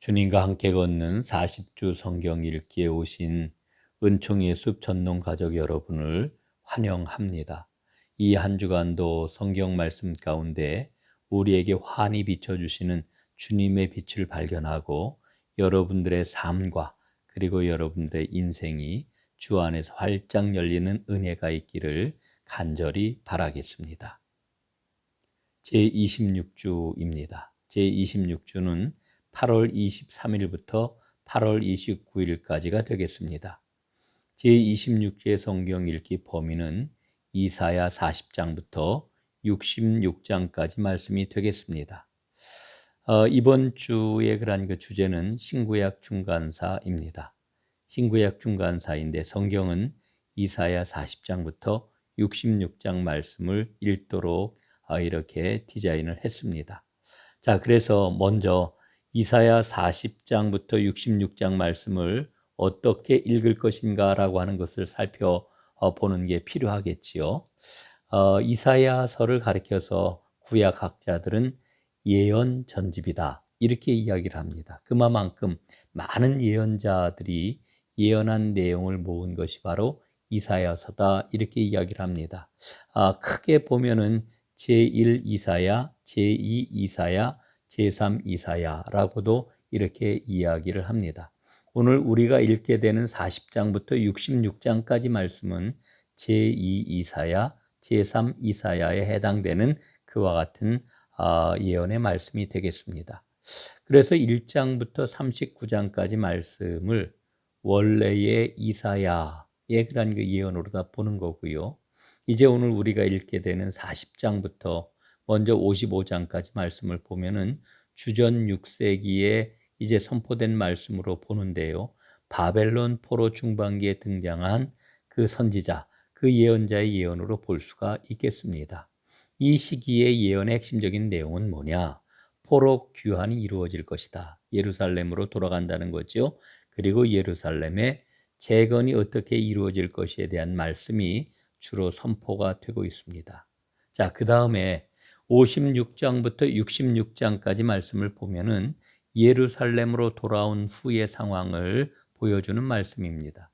주님과 함께 걷는 40주 성경 읽기에 오신 은총의 숲 전농 가족 여러분을 환영합니다. 이 한 주간도 성경 말씀 가운데 우리에게 환히 비춰주시는 주님의 빛을 발견하고 여러분들의 삶과 그리고 여러분들의 인생이 주 안에서 활짝 열리는 은혜가 있기를 간절히 바라겠습니다. 제26주입니다. 제26주는 8월 23일부터 8월 29일까지가 되겠습니다. 제26주의 성경 읽기 범위는 이사야 40장부터 66장까지 말씀이 되겠습니다. 어, 이번 주의 그런 그 주제는 신구약 중간사입니다. 신구약 중간사인데 성경은 이사야 40장부터 66장 말씀을 읽도록 어, 이렇게 디자인을 했습니다. 자, 그래서 먼저 이사야 40장부터 66장 말씀을 어떻게 읽을 것인가라고 하는 것을 살펴보는 게 필요하겠지요. 어, 이사야서를 가리켜서 구약 학자들은 예언 전집이다. 이렇게 이야기를 합니다. 그만큼 많은 예언자들이 예언한 내용을 모은 것이 바로 이사야서다. 이렇게 이야기를 합니다. 아, 크게 보면은 제1 이사야, 제2 이사야, 제3 이사야라고도 이렇게 이야기를 합니다. 오늘 우리가 읽게 되는 40장부터 66장까지 말씀은 제2 이사야, 제3 이사야에 해당되는 그와 같은 아, 예언의 말씀이 되겠습니다. 그래서 1장부터 39장까지 말씀을 원래의 이사야의 그런 그 예언으로 다 보는 거고요. 이제 오늘 우리가 읽게 되는 40장부터 먼저 55장까지 말씀을 보면은 주전 6세기에 이제 선포된 말씀으로 보는데요. 바벨론 포로 중반기에 등장한 그 선지자, 그 예언자의 예언으로 볼 수가 있겠습니다. 이 시기의 예언의 핵심적인 내용은 뭐냐? 포로 귀환이 이루어질 것이다. 예루살렘으로 돌아간다는 거죠. 그리고 예루살렘의 재건이 어떻게 이루어질 것에 대한 말씀이 주로 선포가 되고 있습니다. 자, 그 다음에 56장부터 66장까지 말씀을 보면은 예루살렘으로 돌아온 후의 상황을 보여주는 말씀입니다.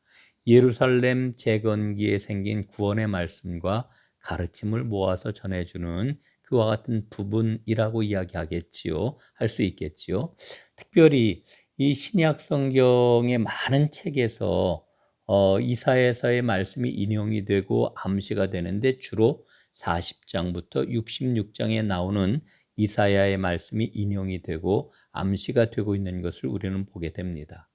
예루살렘 재건기에 생긴 구원의 말씀과 가르침을 모아서 전해주는 그와 같은 부분이라고 이야기하겠지요. 할 수 있겠지요. 특별히 이 신약 성경의 많은 책에서 어, 이사에서의 말씀이 인용이 되고 암시가 되는데 주로 40장부터 66장에 나오는 이사야의 말씀이 인용이 되고 암시가 되고 있는 것을 우리는 보게 됩니다.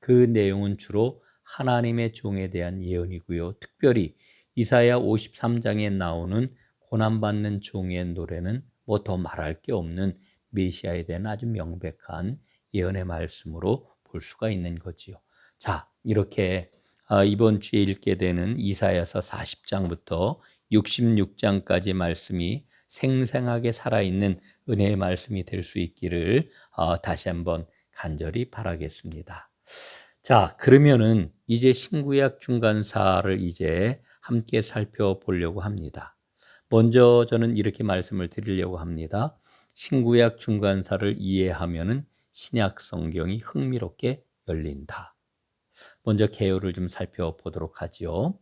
그 내용은 주로 하나님의 종에 대한 예언이고요. 특별히 이사야 53장에 나오는 고난받는 종의 노래는 뭐 더 말할 게 없는 메시아에 대한 아주 명백한 예언의 말씀으로 볼 수가 있는 거지요. 자, 이렇게 아, 이번 주에 읽게 되는 이사야서 40장부터 66장까지 말씀이 생생하게 살아있는 은혜의 말씀이 될 수 있기를 어, 다시 한번 간절히 바라겠습니다. 자, 그러면은 이제 신구약 중간사를 이제 함께 살펴보려고 합니다. 먼저 저는 이렇게 말씀을 드리려고 합니다. 신구약 중간사를 이해하면은 신약 성경이 흥미롭게 열린다. 먼저 개요를 좀 살펴보도록 하지요.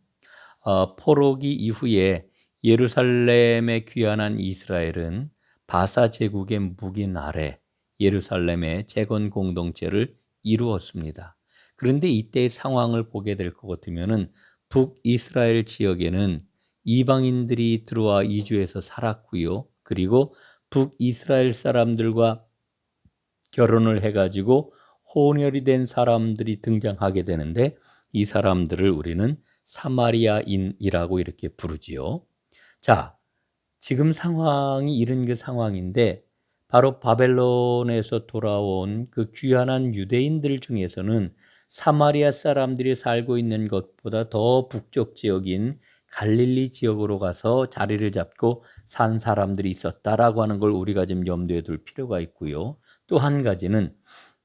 어, 포로기 이후에 예루살렘에 귀환한 이스라엘은 바사 제국의 묵인 아래 예루살렘의 재건 공동체를 이루었습니다. 그런데 이때의 상황을 보게 될 것 같으면은 북이스라엘 지역에는 이방인들이 들어와 이주해서 살았고요. 그리고 북이스라엘 사람들과 결혼을 해가지고 혼혈이 된 사람들이 등장하게 되는데 이 사람들을 우리는 사마리아인이라고 이렇게 부르지요. 자, 지금 상황이 이런 그 상황인데 바로 바벨론에서 돌아온 그 귀환한 유대인들 중에서는 사마리아 사람들이 살고 있는 것보다 더 북쪽 지역인 갈릴리 지역으로 가서 자리를 잡고 산 사람들이 있었다라고 하는 걸 우리가 좀 염두에 둘 필요가 있고요. 또 한 가지는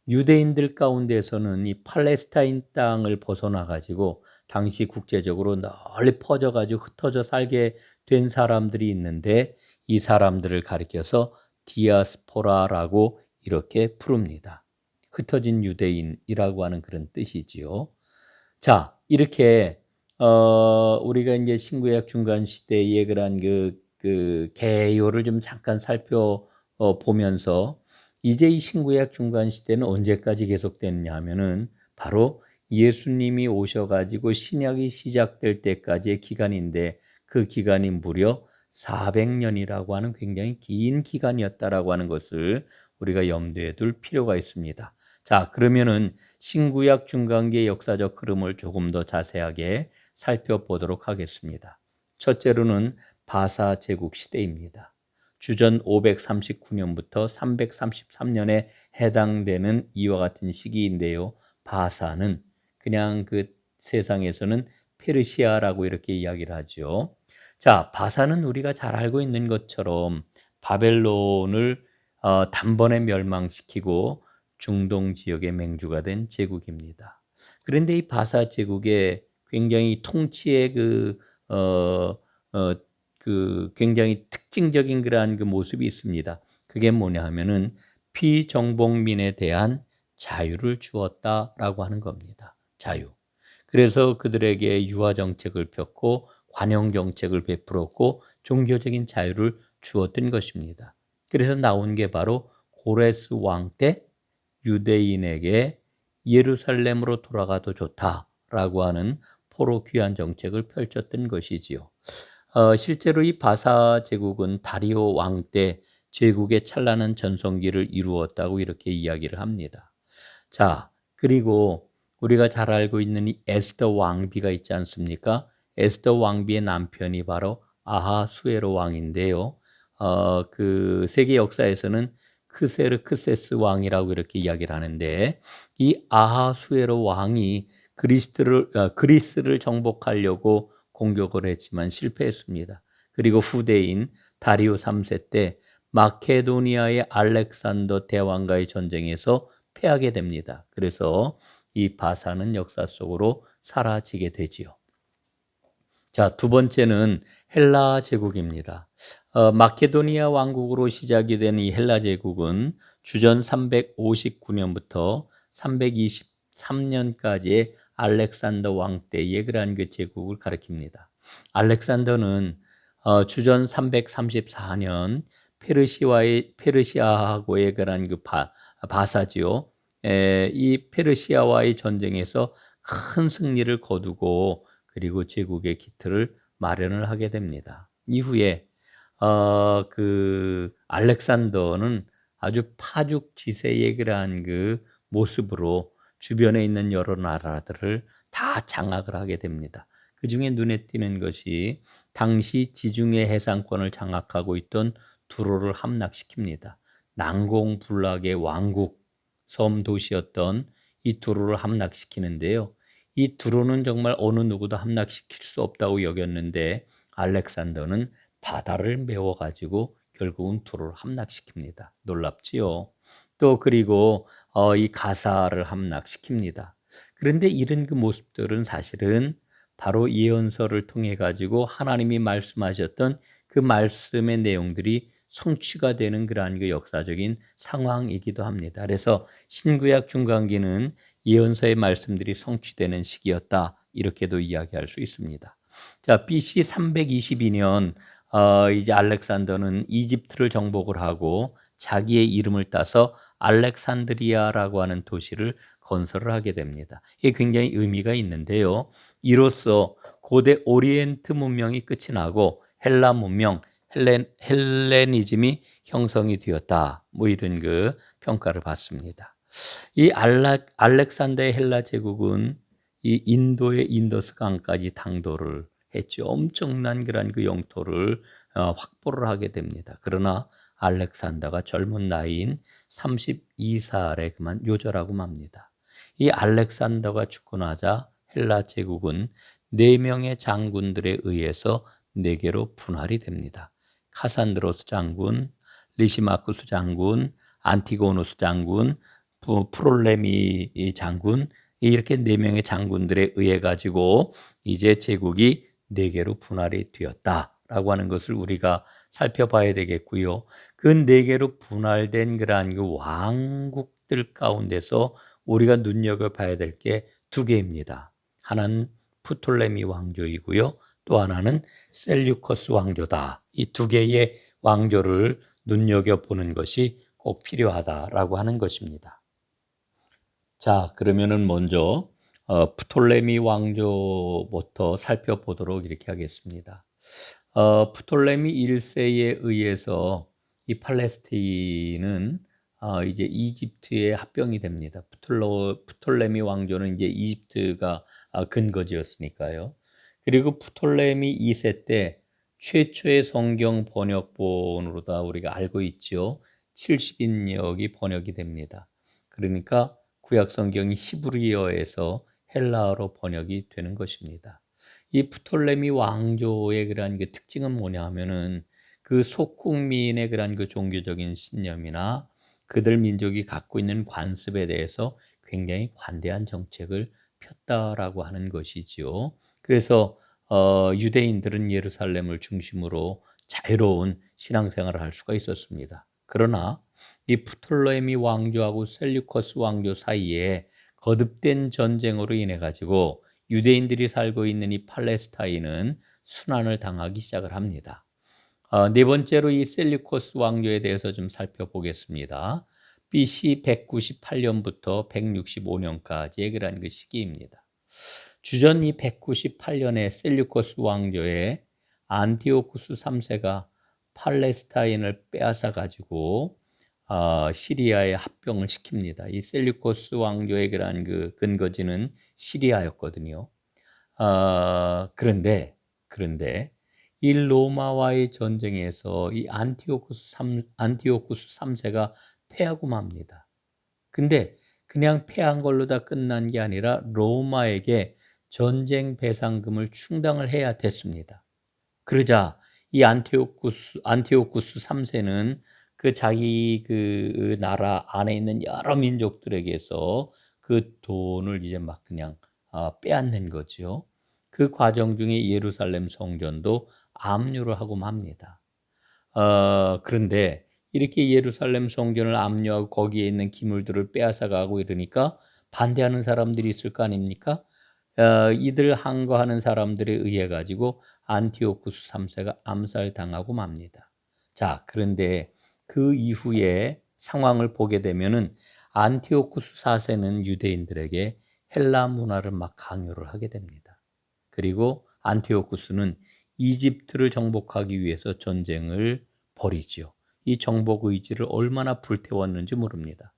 유대인들 가운데서는 이 팔레스타인 땅을 벗어나 가지고 당시 국제적으로 널리 퍼져 가지고 흩어져 살게 된 사람들이 있는데 이 사람들을 가리켜서 디아스포라라고 이렇게 부릅니다. 흩어진 유대인이라고 하는 그런 뜻이지요. 자, 이렇게 어 우리가 이제 신구약 중간 시대의 그런 그, 그 개요를 좀 잠깐 살펴 어, 보면서 이제 이 신구약 중간 시대는 언제까지 계속되느냐 하면은 바로 예수님이 오셔가지고 신약이 시작될 때까지의 기간인데 그 기간이 무려 400년이라고 하는 굉장히 긴 기간이었다라고 하는 것을 우리가 염두에 둘 필요가 있습니다. 자, 그러면은 신구약 중간기의 역사적 흐름을 조금 더 자세하게 살펴보도록 하겠습니다. 첫째로는 바사 제국 시대입니다. 주전 539년부터 333년에 해당되는 이와 같은 시기인데요. 바사는 그냥 그 세상에서는 페르시아라고 이렇게 이야기를 하죠. 자, 바사는 우리가 잘 알고 있는 것처럼 바벨론을 어, 단번에 멸망시키고 중동 지역의 맹주가 된 제국입니다. 그런데 이 바사 제국의 굉장히 통치의 그, 어, 어, 그 굉장히 특징적인 그러한 그 모습이 있습니다. 그게 뭐냐 하면은 피정복민에 대한 자유를 주었다라고 하는 겁니다. 자유. 그래서 그들에게 유화 정책을 폈고 관용 정책을 베풀었고 종교적인 자유를 주었던 것입니다. 그래서 나온 게 바로 고레스 왕 때 유대인에게 예루살렘으로 돌아가도 좋다라고 하는 포로 귀환 정책을 펼쳤던 것이지요. 어, 실제로 이 바사 제국은 다리오 왕 때 제국의 찬란한 전성기를 이루었다고 이렇게 이야기를 합니다. 자, 그리고 우리가 잘 알고 있는 이 에스더 왕비가 있지 않습니까? 에스더 왕비의 남편이 바로 아하수에로 왕인데요. 어, 그 세계 역사에서는 크세르크세스 왕이라고 이렇게 이야기를 하는데 이 아하수에로 왕이 그리스를 어, 그리스를 정복하려고 공격을 했지만 실패했습니다. 그리고 후대인 다리오 3세 때 마케도니아의 알렉산더 대왕과의 전쟁에서 패하게 됩니다. 그래서 이 바사는 역사 속으로 사라지게 되지요. 자, 두 번째는 헬라 제국입니다. 어, 마케도니아 왕국으로 시작이 된 이 헬라 제국은 주전 359년부터 323년까지의 알렉산더 왕 때의 그러한 그 제국을 가리킵니다. 알렉산더는 어, 주전 334년 페르시아의 페르시아하고의 그러한 그 바, 바사지요. 에, 이 페르시아와의 전쟁에서 큰 승리를 거두고 그리고 제국의 기틀을 마련을 하게 됩니다. 이후에 어, 그 알렉산더는 아주 파죽지세의 그러한 그 모습으로 주변에 있는 여러 나라들을 다 장악을 하게 됩니다. 그 중에 눈에 띄는 것이 당시 지중해 해상권을 장악하고 있던 두로를 함락시킵니다. 난공불락의 왕국 섬 도시였던 이 두로를 함락시키는데요. 이 두로는 정말 어느 누구도 함락시킬 수 없다고 여겼는데 알렉산더는 바다를 메워 가지고 결국은 두로를 함락시킵니다. 놀랍지요. 또 그리고 어, 이 가사를 함락시킵니다. 그런데 이런 그 모습들은 사실은 바로 예언서를 통해 가지고 하나님이 말씀하셨던 그 말씀의 내용들이 성취가 되는 그러한 그 역사적인 상황이기도 합니다. 그래서 신구약 중간기는 예언서의 말씀들이 성취되는 시기였다. 이렇게도 이야기할 수 있습니다. 자, BC 322년 어, 이제 알렉산더는 이집트를 정복을 하고 자기의 이름을 따서 알렉산드리아라고 하는 도시를 건설을 하게 됩니다. 이게 굉장히 의미가 있는데요. 이로써 고대 오리엔트 문명이 끝이 나고 헬라 문명, 헬렌, 헬레니즘이 형성이 되었다. 뭐 이런 그 평가를 받습니다. 이 알렉, 알렉산더의 헬라 제국은 이 인도의 인더스 강까지 당도를 했죠. 엄청난 그런 그 영토를 어, 확보를 하게 됩니다. 그러나 알렉산더가 젊은 나이인 32살에 그만 요절하고 맙니다. 이 알렉산더가 죽고 나자 헬라 제국은 네 명의 장군들에 의해서 네 개로 분할이 됩니다. 카산드로스 장군, 리시마쿠스 장군, 안티고누스 장군, 프롤레미 장군 이렇게 네 명의 장군들에 의해 가지고 이제 제국이 네 개로 분할이 되었다라고 하는 것을 우리가 살펴봐야 되겠고요. 그 네 개로 분할된 그러한 그 왕국 왕족들 가운데서 우리가 눈여겨 봐야 될 게 두 개입니다. 하나는 프톨레미 왕조이고요. 또 하나는 셀류커스 왕조다. 이 두 개의 왕조를 눈여겨보는 것이 꼭 필요하다라고 하는 것입니다. 자, 그러면은 먼저 어, 프톨레미 왕조부터 살펴보도록 이렇게 하겠습니다. 어, 프톨레미 1세에 의해서 이 팔레스틴은 어, 이제 이집트의 합병이 됩니다. 프톨로, 프톨레미 왕조는 이제 이집트가 아, 근거지였으니까요. 그리고 프톨레미 2세 때 최초의 성경 번역본으로다 우리가 알고 있죠. 70인역이 번역이 됩니다. 그러니까 구약 성경이 히브리어에서 헬라어로 번역이 되는 것입니다. 이 프톨레미 왕조의 그러한 그 특징은 뭐냐 하면은 그 속국민의 그러한 그 종교적인 신념이나 그들 민족이 갖고 있는 관습에 대해서 굉장히 관대한 정책을 폈다라고 하는 것이지요. 그래서 어, 유대인들은 예루살렘을 중심으로 자유로운 신앙생활을 할 수가 있었습니다. 그러나 이 프톨레미 왕조하고 셀류커스 왕조 사이에 거듭된 전쟁으로 인해 가지고 유대인들이 살고 있는 이 팔레스타인은 순환을 당하기 시작을 합니다. 어, 네 번째로 이 셀류코스 왕조에 대해서 좀 살펴보겠습니다. BC 198년부터 165년까지의 그런 그 시기입니다. 주전 이 198년에 셀류코스 왕조의 안티오쿠스 3세가 팔레스타인을 빼앗아 가지고 어, 시리아에 합병을 시킵니다. 이 셀류코스 왕조의 그러한 그 근거지는 시리아였거든요. 어, 그런데 그런데 이 로마와의 전쟁에서 이 안티오쿠스 3 안티오쿠스 3세가 패하고 맙니다. 근데 그냥 패한 걸로 다 끝난 게 아니라 로마에게 전쟁 배상금을 충당을 해야 됐습니다. 그러자 이 안티오쿠스 안티오쿠스 3세는 그 자기 그 나라 안에 있는 여러 민족들에게서 그 돈을 이제 막 그냥 아, 빼앗는 거죠. 그 과정 중에 예루살렘 성전도 압류를 하고 맙니다. 어, 그런데 이렇게 예루살렘 성전을 압류하고 거기에 있는 기물들을 빼앗아 가고 이러니까 반대하는 사람들이 있을 거 아닙니까? 어, 이들 항거하는 사람들에 의해 가지고 안티오쿠스 3세가 암살당하고 맙니다. 자, 그런데 그 이후에 상황을 보게 되면은 안티오쿠스 4세는 유대인들에게 헬라 문화를 막 강요를 하게 됩니다. 그리고 안티오쿠스는 이집트를 정복하기 위해서 전쟁을 벌이지요. 이 정복 의지를 얼마나 불태웠는지 모릅니다.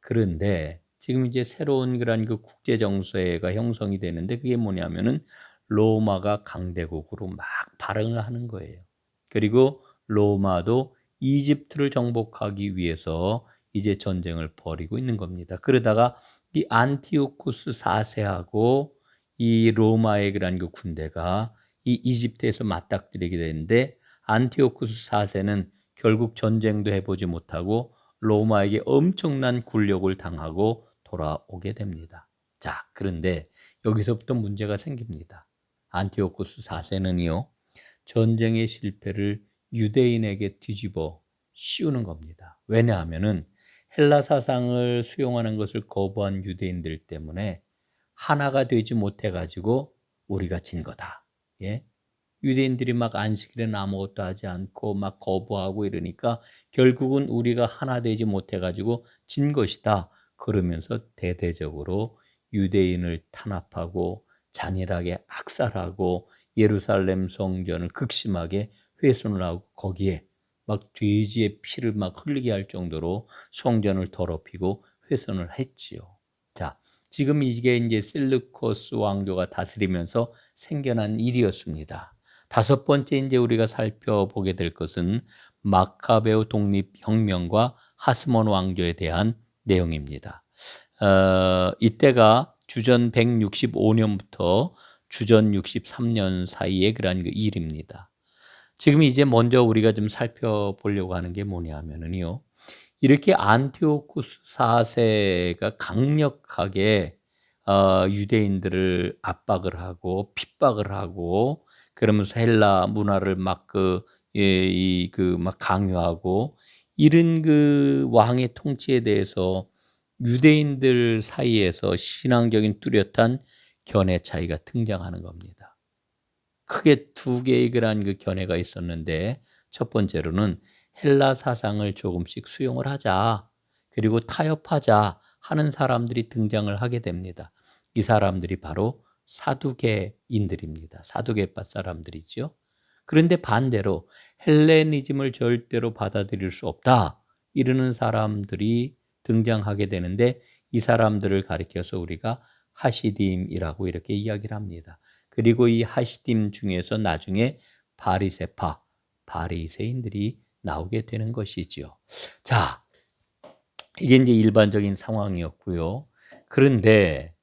그런데 지금 이제 새로운 그런 그 국제 정세가 형성이 되는데 그게 뭐냐면은 로마가 강대국으로 막 발응을 하는 거예요. 그리고 로마도 이집트를 정복하기 위해서 이제 전쟁을 벌이고 있는 겁니다. 그러다가 이 안티오쿠스 4세하고 이 로마의 그런 그 군대가 이 이집트에서 맞닥뜨리게 되는데 안티오쿠스 4세는 결국 전쟁도 해보지 못하고 로마에게 엄청난 굴욕을 당하고 돌아오게 됩니다. 자, 그런데 여기서부터 문제가 생깁니다. 안티오쿠스 4세는요, 전쟁의 실패를 유대인에게 뒤집어 씌우는 겁니다. 왜냐하면은 헬라 사상을 수용하는 것을 거부한 유대인들 때문에 하나가 되지 못해 가지고 우리가 진 거다. 예? 유대인들이 막 안식일에는 아무것도 하지 않고 막 거부하고 이러니까 결국은 우리가 하나 되지 못해 가지고 진 것이다. 그러면서 대대적으로 유대인을 탄압하고 잔인하게 학살하고 예루살렘 성전을 극심하게 훼손을 하고 거기에 막 돼지의 피를 막 흘리게 할 정도로 성전을 더럽히고 훼손을 했지요. 자, 지금 이게 이제 셀루코스 왕조가 다스리면서 생겨난 일이었습니다. 다섯 번째 이제 우리가 살펴보게 될 것은 마카베오 독립혁명과 하스몬 왕조에 대한 내용입니다. 어, 이때가 주전 165년부터 주전 63년 사이의 그러한 그 일입니다. 지금 이제 먼저 우리가 좀 살펴보려고 하는 게 뭐냐 하면은요. 이렇게 안티오쿠스 4세가 강력하게 어, 유대인들을 압박을 하고 핍박을 하고 그러면서 헬라 문화를 막 그 예, 이 그 막 강요하고 이런 그 왕의 통치에 대해서 유대인들 사이에서 신앙적인 뚜렷한 견해 차이가 등장하는 겁니다. 크게 두 개의 그러한 그 견해가 있었는데 첫 번째로는 헬라 사상을 조금씩 수용을 하자 그리고 타협하자 하는 사람들이 등장을 하게 됩니다. 이 사람들이 바로 사두개인들입니다. 사두개파 사람들이지요. 그런데 반대로 헬레니즘을 절대로 받아들일 수 없다 이러는 사람들이 등장하게 되는데 이 사람들을 가리켜서 우리가 하시딤이라고 이렇게 이야기를 합니다. 그리고 이 하시딤 중에서 나중에 바리세파, 바리새인들이 나오게 되는 것이지요. 자, 이게 이제 일반적인 상황이었고요. 그런데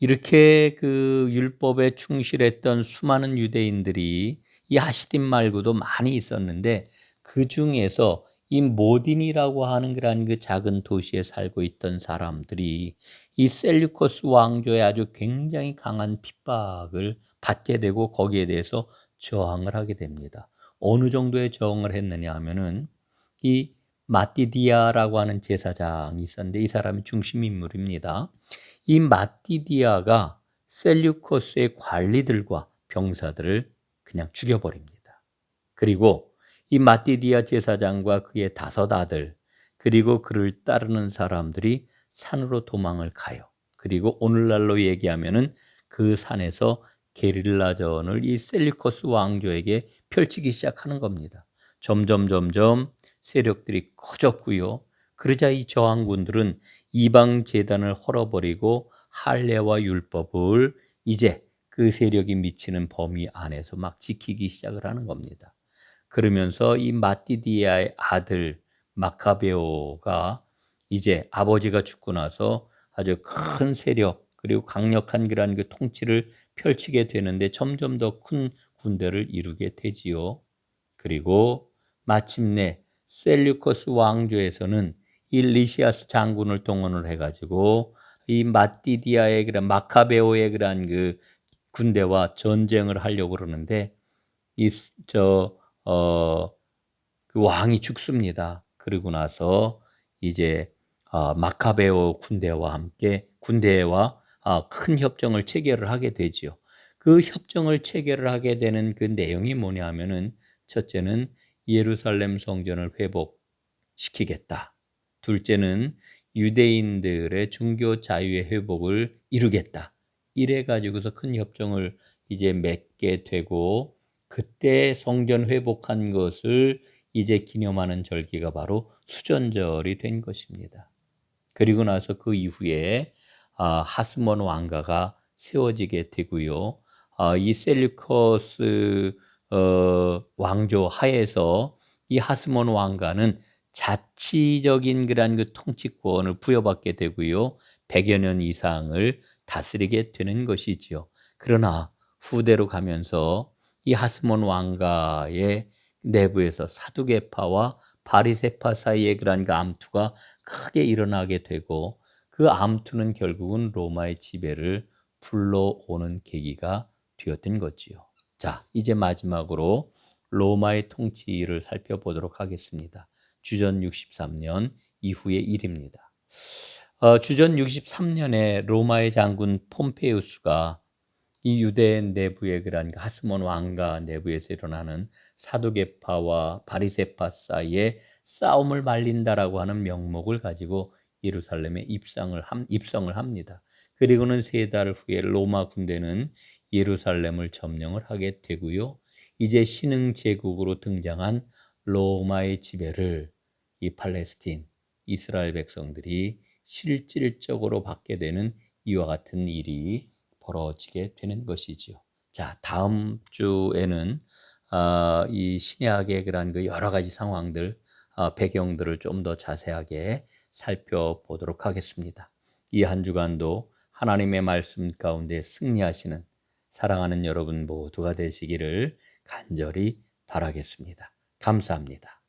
이렇게 그 율법에 충실했던 수많은 유대인들이 이 하시딤 말고도 많이 있었는데 그 중에서 이 모딘이라고 하는 그런 그 작은 도시에 살고 있던 사람들이 이 셀류커스 왕조의 아주 굉장히 강한 핍박을 받게 되고 거기에 대해서 저항을 하게 됩니다. 어느 정도의 저항을 했느냐 하면은 이 마티디아라고 하는 제사장이 있었는데 이 사람이 중심 인물입니다. 이 마티디아가 셀류커스의 관리들과 병사들을 그냥 죽여버립니다. 그리고 이 마티디아 제사장과 그의 다섯 아들 그리고 그를 따르는 사람들이 산으로 도망을 가요. 그리고 오늘날로 얘기하면은 그 산에서 게릴라전을 이 셀리코스 왕조에게 펼치기 시작하는 겁니다. 점점 점점 세력들이 커졌고요. 그러자 이 저항군들은 이방 재단을 헐어버리고 할례와 율법을 이제 그 세력이 미치는 범위 안에서 막 지키기 시작을 하는 겁니다. 그러면서 이 마티디아의 아들 마카베오가 이제 아버지가 죽고 나서 아주 큰 세력 그리고 강력한 그러한 그 통치를 펼치게 되는데 점점 더 큰 군대를 이루게 되지요. 그리고 마침내 셀류커스 왕조에서는 이 리시아스 장군을 동원을 해가지고 이 마티디아의 그런 마카베오의 그런 그 군대와 전쟁을 하려고 그러는데 이저 어, 그 왕이 죽습니다. 그리고 나서 이제 어, 마카베오 군대와 함께 군대와 어, 큰 협정을 체결을 하게 되지요. 그 협정을 체결을 하게 되는 그 내용이 뭐냐 하면은 첫째는 예루살렘 성전을 회복시키겠다. 둘째는 유대인들의 종교 자유의 회복을 이루겠다. 이래 가지고서 큰 협정을 이제 맺게 되고 그때 성전 회복한 것을 이제 기념하는 절기가 바로 수전절이 된 것입니다. 그리고 나서 그 이후에 아, 하스몬 왕가가 세워지게 되고요. 아, 이 셀류커스 어, 왕조 하에서 이 하스몬 왕가는 자치적인 그러한 그 통치권을 부여받게 되고요. 100여 년 이상을 다스리게 되는 것이지요. 그러나 후대로 가면서 이 하스몬 왕가의 내부에서 사두개파와 바리세파 사이의 그러한 그 암투가 크게 일어나게 되고 그 암투는 결국은 로마의 지배를 불러오는 계기가 되었던 거지요. 자, 이제 마지막으로 로마의 통치를 살펴보도록 하겠습니다. 주전 63년 이후의 일입니다. 어, 주전 63년에 로마의 장군 폼페우스가 이 유대 내부의 그러한 그 하스몬 왕가 내부에서 일어나는 사두개파와 바리세파 사이에 싸움을 말린다라고 하는 명목을 가지고 예루살렘에 입성을, 함, 입성을 합니다. 그리고는 세 달 후에 로마 군대는 예루살렘을 점령을 하게 되고요. 이제 신흥 제국으로 등장한 로마의 지배를 이 팔레스틴, 이스라엘 백성들이 실질적으로 받게 되는 이와 같은 일이 벌어지게 되는 것이지요. 자, 다음 주에는 어, 이 신약의 그런 그 여러 가지 상황들, 어, 배경들을 좀 더 자세하게 살펴보도록 하겠습니다. 이 한 주간도 하나님의 말씀 가운데 승리하시는 사랑하는 여러분 모두가 되시기를 간절히 바라겠습니다. 감사합니다.